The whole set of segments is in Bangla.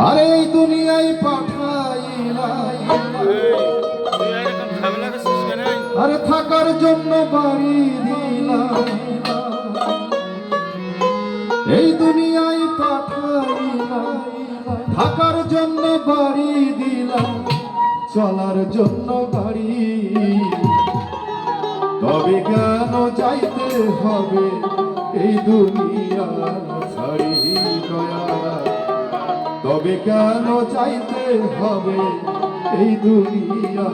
আরে এই দুনিয়ায় পাঠাইলাই। আরে থাকার জন্য বাড়ি দিলাম এই দুনিয়ায় পাঠাইলাম থাকার জন্য বাড়ি দিলাম চলার জন্য গাড়ি তবে কেন যাইতে হবে এই দুনিয়া কেন চাইতে হবে এই দুনিয়া?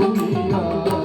দুনিয়া।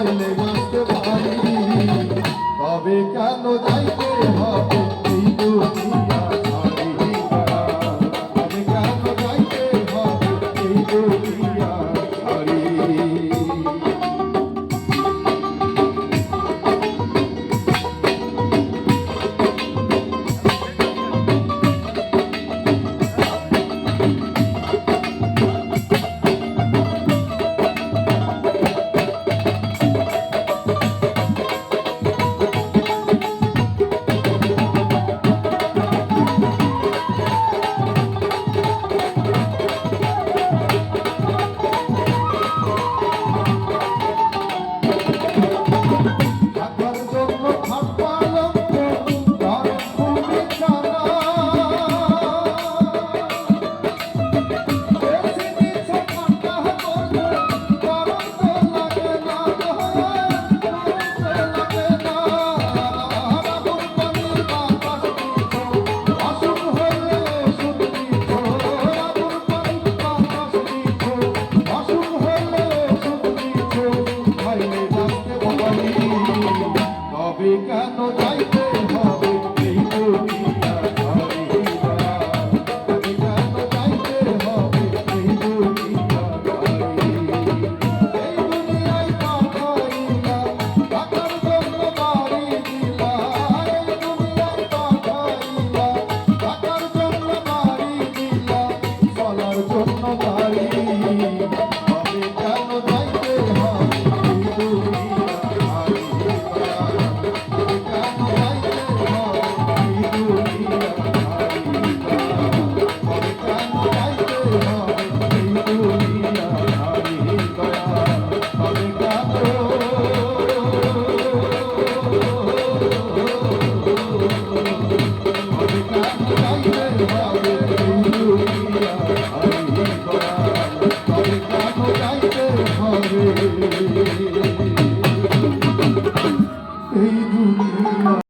চাইলে আসতে পারি। তবে কেন যাই ficando daí.